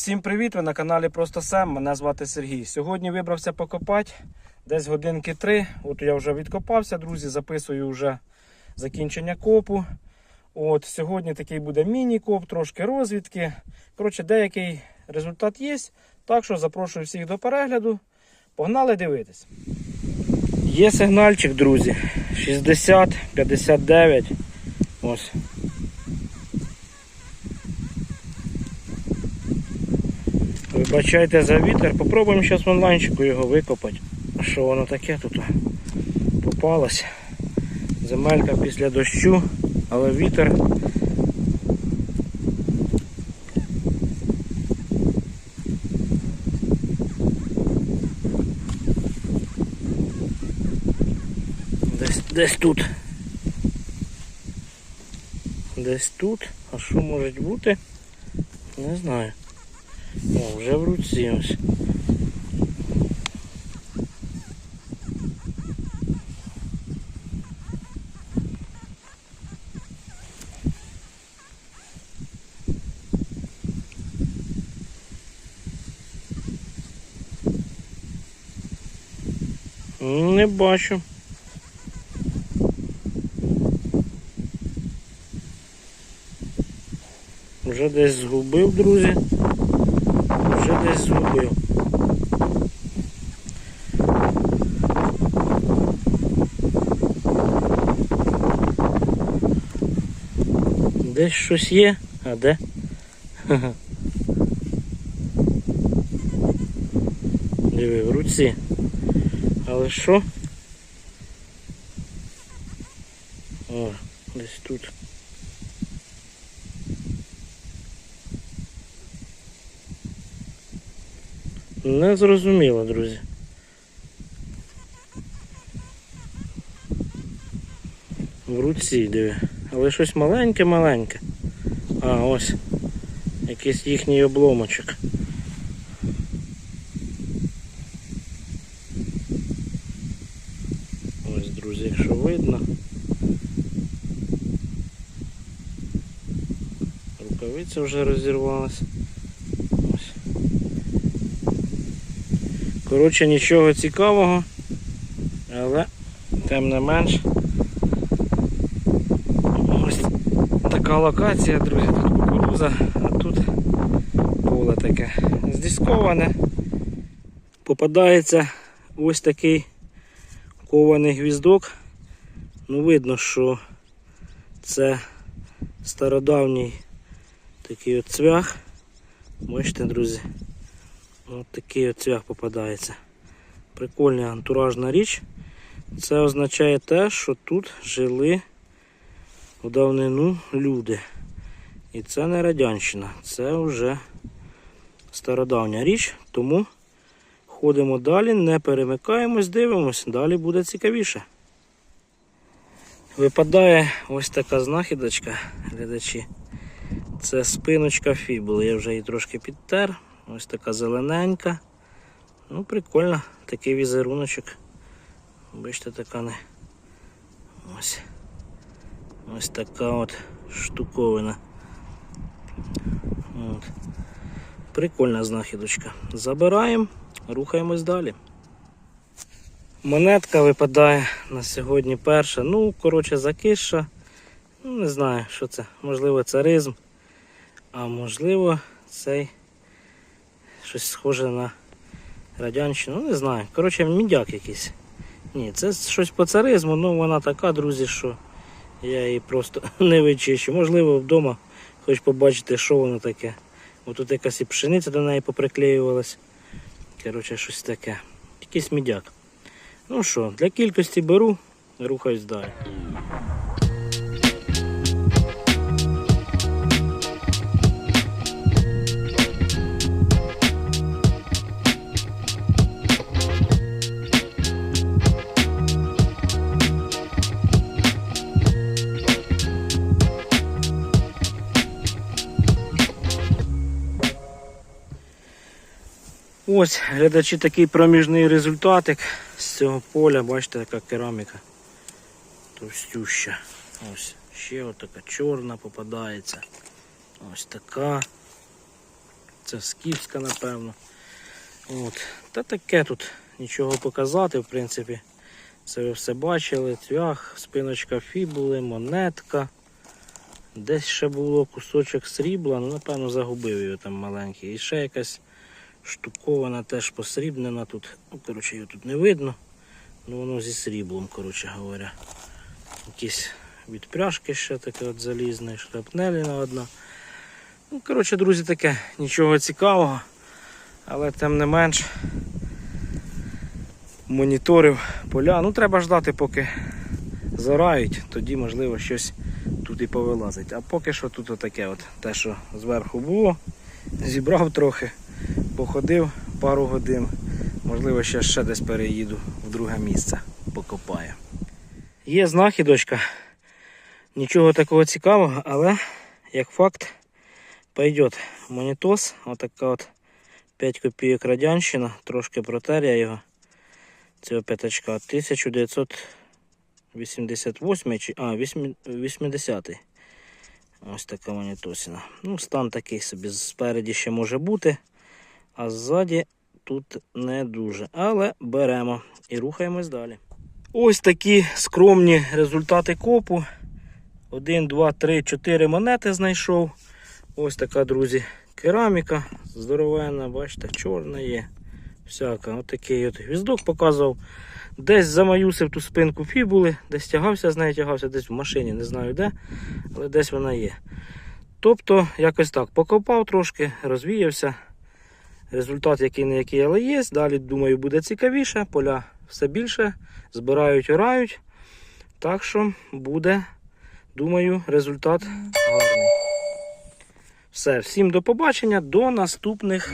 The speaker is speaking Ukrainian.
всім привіт! Ви на каналі Просто Сем. Мене звати Сергій. Сьогодні вибрався покопати десь годинки три. От я вже відкопався, друзі. Записую вже закінчення копу. От Сьогодні такий буде міні-коп, трошки розвідки. Коротше, деякий результат є. Так що запрошую всіх до перегляду. Погнали дивитись. Є сигнальчик, друзі. 60, 59. Ось. Вибачайте за вітер. Попробуємо зараз в онлайнчику його викопати. Що воно таке тут попалось. Земелька після дощу, але вітер. Десь, десь тут. Десь тут. А що може бути? Не знаю. Вже в. Не бачу. Вже десь згубив, друзі. Вже десь згубив. Десь щось є, а де? Диви, в руці. Але що? О, десь тут. Не зрозуміло, друзі. В руці диви. Але щось маленьке-маленьке. А, ось. Якийсь їхній обломочок. Ось, друзі, якщо видно. Рукавиця вже розірвалась. Ось. Коротше, нічого цікавого, але тим не менш. Ось така локація, друзі, тут кукуруза, а тут поле таке здісковане. Попадається ось такий кований гвіздок. Ну, видно, що це стародавній такий от цвях. Бачите, друзі. Ось такий от цвях попадається. Прикольна антуражна річ. Це означає те, що тут жили в давнину люди. І це не радянщина, це вже стародавня річ, тому ходимо далі, не перемикаємось, дивимось, далі буде цікавіше. Випадає ось така знахідочка, глядачі. Це спиночка фібули. Я вже її трошки підтер. Ось така зелененька. Ну, прикольно, такий візеруночок. Бачите, така не. Ось. Ось така от штуковина. От. Прикольна знахідочка. Забираємо, рухаємось далі. Монетка випадає на сьогодні перша. Ну, коротше, закиша. Ну, не знаю, що це. Можливо, це ризм. А можливо, цей щось схоже на радянщину. Ну, не знаю. Коротше, мідяк якийсь. Ні, це щось по царизму, ну вона така, друзі, що я її просто не вичищу. Можливо, вдома хоч побачити, що воно таке. Ось тут якась і пшениця до неї поприклеювалась. Коротше, щось таке. Якийсь мідяк. Ну що, для кількості беру, рухаюсь далі. Ось, глядачі, такий проміжний результатик з цього поля, бачите, яка кераміка товстюща. Ось, ще отака чорна попадається. Ось така. Це скіфська, напевно. От. Та таке тут нічого показати, в принципі. Це ви все бачили. Цвях, спиночка фібули, монетка. Десь ще було кусочок срібла, ну напевно загубив його там маленький. І ще якась штукована, теж посрібнена тут. Ну, коротше, його тут не видно. Ну воно зі сріблом, коротше говоря. Якісь відпряжки ще таке от залізне, шрапнеліна одна. Ну, коротше, друзі, таке, нічого цікавого, але тим не менш моніторив поля. Ну, треба ждати, поки зорають, тоді можливо щось тут і повилазить. А поки що тут отаке от те, що зверху було, зібрав трохи, походив пару годин. Можливо, ще, ще десь переїду в друге місце, покопаю. Є знахідочка. Нічого такого цікавого, але як факт пойдет монітос. Отака от 5 копійок радянщина, трошки протер я його. Цього п'ятачка 1988 чи а, 80 Ось така монітосина. Ну, стан такий собі спереді ще може бути, а ззаді тут не дуже. Але беремо і рухаємось далі. Ось такі скромні результати копу. 1, 2, 3, 4 монети знайшов. Ось така, друзі, кераміка. Здоровенна, бачите, чорна є. Всяка. Отакий от гвіздок показував. Десь замаюсив ту спинку фібули, десь тягався з нею, тягався десь в машині, не знаю де, але десь вона є. Тобто, якось так покопав трошки, розвіявся. Результат який не який, але є. Далі, думаю, буде цікавіше. Поля все більше, збирають, орають. Так що буде, думаю, результат гарний. Все, всім до побачення, до наступних